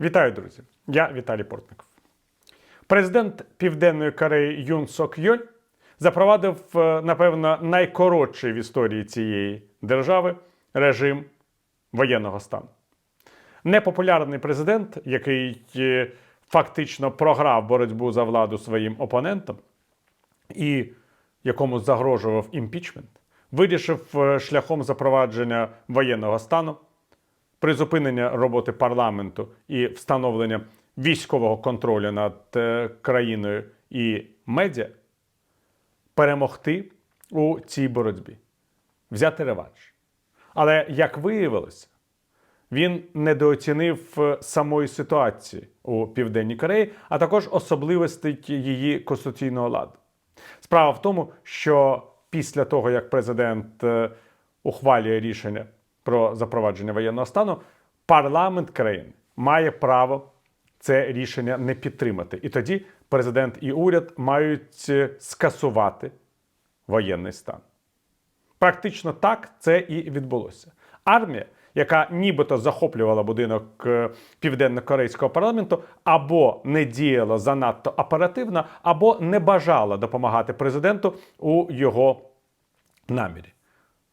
Вітаю, друзі! Я Віталій Портников. Президент Південної Кореї Юн Сок Йоль запровадив, е, напевно, найкоротший в історії цієї держави режим воєнного стану. Непопулярний президент, який е, фактично програв боротьбу за владу своїм опонентам і якому загрожував імпічмент, вирішив е, шляхом запровадження воєнного стану призупинення роботи парламенту і встановлення військового контролю над е, країною і медіа перемогти у цій боротьбі, взяти реванш. Але як виявилося, він недооцінив е, самої ситуації у Південній Кореї, а також особливостей її конституційного ладу. Справа в тому, що після того, як президент е, ухвалює рішення про запровадження воєнного стану, парламент країни має право це рішення не підтримати. І тоді президент і уряд мають е, скасувати воєнний стан. Практично так це і відбулося. Армія, яка нібито захоплювала будинок е, південно-корейського парламенту, або не діяла занадто оперативно, або не бажала допомагати президенту у його намірі.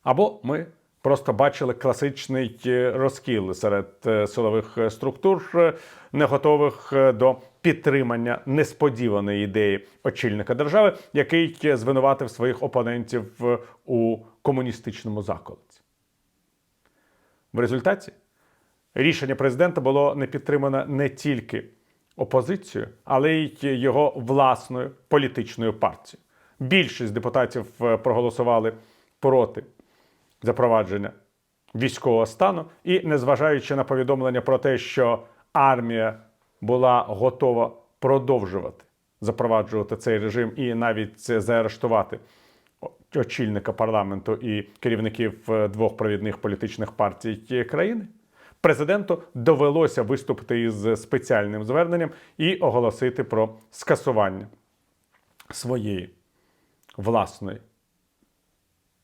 Або ми просто бачили класичний е, розкіл серед е, силових е, структур, не готових до підтримання несподіваної ідеї очільника держави, який звинуватив своїх опонентів у комуністичному заколоті. В результаті рішення президента було не підтримано не тільки опозицією, але й його власною політичною партією. Більшість депутатів проголосували проти запровадження військового стану, і незважаючи на повідомлення про те, що армія була готова продовжувати запроваджувати цей режим і навіть заарештувати очільника парламенту і керівників е, двох провідних політичних партій країни, президенту довелося виступити із спеціальним зверненням і оголосити про скасування своєї власної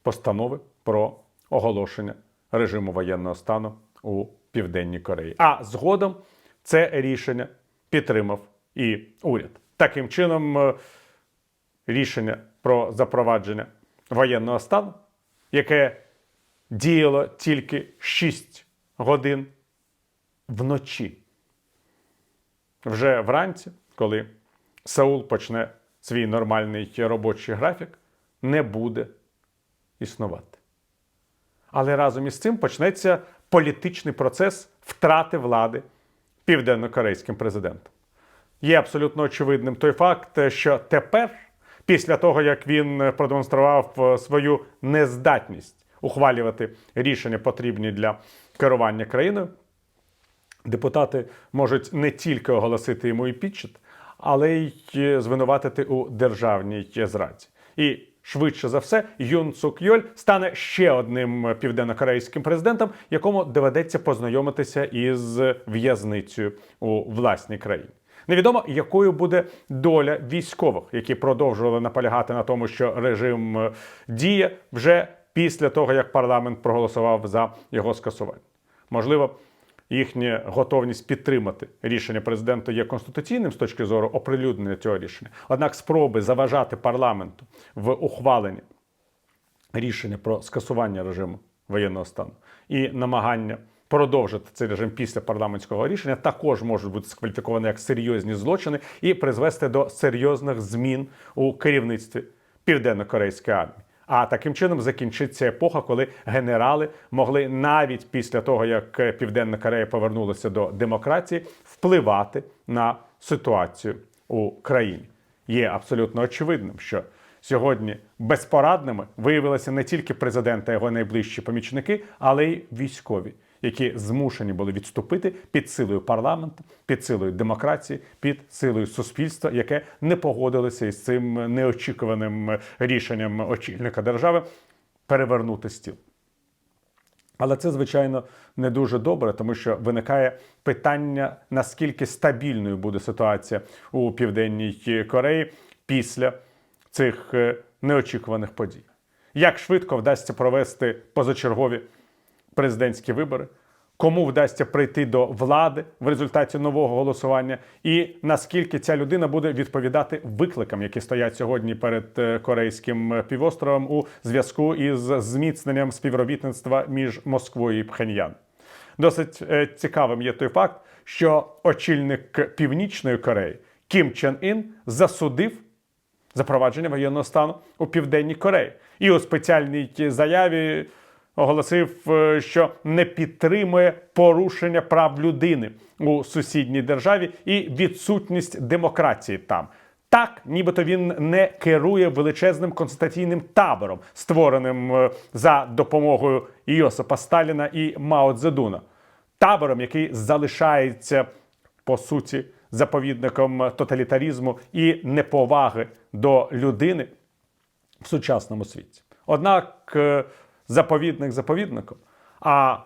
постанови про оголошення режиму воєнного стану у Південній Кореї. А згодом це рішення підтримав і уряд. Таким чином, е, рішення про запровадження воєнного стану, яке діяло тільки 6 годин вночі. Вже вранці, коли Саул почне свій нормальний робочий графік, не буде існувати. Але разом із цим почнеться політичний процес втрати влади південно-корейським президентом. Є абсолютно очевидним той факт, що тепер, після того як він продемонстрував е, свою нездатність ухвалювати рішення, потрібні для керування країною, депутати можуть не тільки оголосити йому імпічмент, але й звинуватити у державній зраді. І швидше за все, Юн Сук Йоль стане ще одним південно-корейським президентом, якому доведеться познайомитися із в'язницею у власній країні. Невідомо, якою буде доля військових, які продовжували наполягати на тому, що режим е, діє вже після того, як парламент проголосував за його скасування. Можливо, їхня готовність підтримати рішення президента є конституційним з точки зору оприлюднення цього рішення. Однак спроби заважати парламенту в ухваленні рішення про скасування режиму воєнного стану і намагання продовжити цей режим після парламентського рішення також можуть бути скваліфіковані як серйозні злочини і призвести до серйозних змін у керівництві південно-корейської армії. А таким чином закінчиться епоха, коли генерали могли навіть після того, як Південна Корея повернулася до демократії, впливати на ситуацію у країні. Є абсолютно очевидним, що сьогодні безпорадними виявилися не тільки президент та його найближчі помічники, але й військові, які змушені були відступити під силою парламенту, під силою демократії, під силою суспільства, яке не погодилося із цим неочікуваним рішенням очільника держави перевернути стіл. Але це, звичайно, не дуже добре, тому що виникає питання, наскільки стабільною буде ситуація у Південній Кореї після цих е, неочікуваних подій. Як швидко вдасться провести позачергові президентські вибори, кому вдасться прийти до влади в результаті нового голосування, і наскільки ця людина буде відповідати викликам, які стоять сьогодні перед е, корейським півостровом у зв'язку із зміцненням співробітництва між Москвою і Пхеньян. Досить е, цікавим є той факт, що очільник Північної Кореї Кім Чен Ін засудив запровадження воєнного стану у Південній Кореї. І у спеціальній заяві оголосив, е, що не підтримує порушення прав людини у сусідній державі і відсутність демократії там. Так, нібито він не керує величезним концентраційним табором, створеним е, за допомогою Іосипа Сталіна і Мао Цзедуна. Табором, який залишається по суті заповідником тоталітарізму і неповаги до людини в сучасному світі. Однак е, заповідник заповідником, а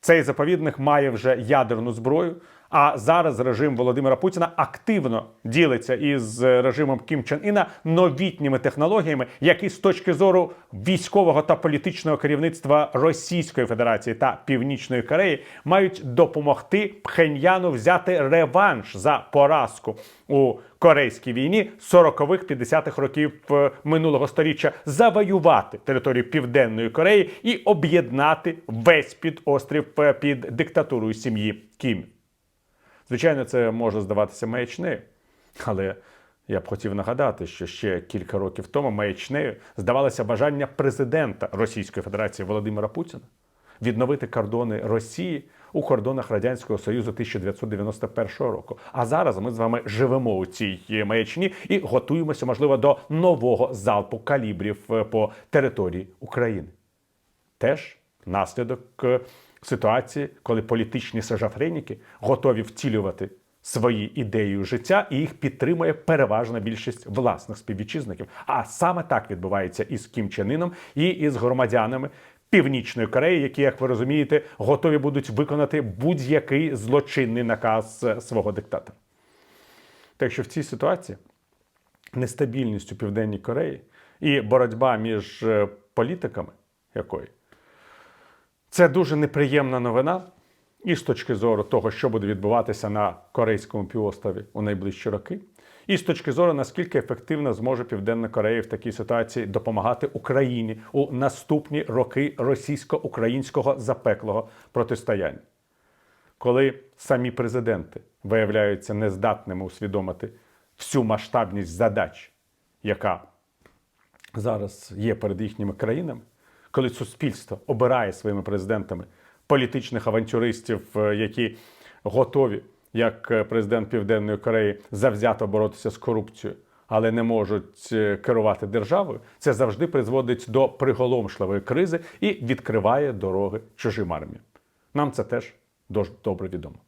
цей заповідник має вже ядерну зброю. А зараз режим Володимира Путіна активно ділиться із режимом Кім Чен Іна новітніми технологіями, які з точки зору військового та політичного керівництва Російської Федерації та Північної Кореї мають допомогти Пхеньяну взяти реванш за поразку у корейській війні 40-х, 50-х років е, минулого століття, завоювати територію Південної Кореї і об'єднати весь підострів е, під диктатурою сім'ї Кім. Звичайно, це може здаватися маячнею, але я б хотів нагадати, що ще кілька років тому маячнею здавалося бажання президента Російської Федерації Володимира Путіна відновити кордони Росії у кордонах Радянського Союзу 1991 року. А зараз ми з вами живемо у цій маячні і готуємося, можливо, до нового залпу калібрів е, по території України. Теж наслідок е, ситуації, коли політичні сажафреніки готові втілювати свої ідеї життя, і їх підтримує переважна більшість власних співвітчизників. А саме так відбувається із Кім Чен Іном і із громадянами Північної Кореї, які, як ви розумієте, готові будуть виконати будь-який злочинний наказ е, свого диктатора. Так що в цій ситуації нестабільність у Південній Кореї і боротьба між е, політиками якої це дуже неприємна новина, і з точки зору того, що буде відбуватися на Корейському півострові у найближчі роки, і з точки зору, наскільки ефективно зможе Південна Корея в такій ситуації допомагати Україні у наступні роки російсько-українського запеклого протистояння. Коли самі президенти виявляються нездатними усвідомити всю масштабність задач, яка зараз є перед їхніми країнами, коли суспільство обирає своїми президентами політичних авантюристів, е, які готові, як е, президент Південної Кореї, завзято боротися з корупцією, але не можуть е, керувати державою, це завжди призводить до приголомшливої кризи і відкриває дороги чужим арміям. Нам це теж дуже добре відомо.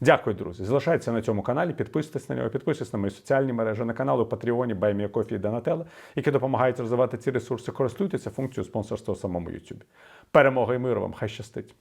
Дякую, друзі. Залишайтеся на цьому каналі, підписуйтесь на нього, підписуйтесь на мої соціальні мережі, на канал у Патреоні, Баймія Кофі і Донателла, які допомагають розвивати ці ресурси. Користуйтеся функцією спонсорства у самому YouTube. Перемога і миру вам! Хай щастить!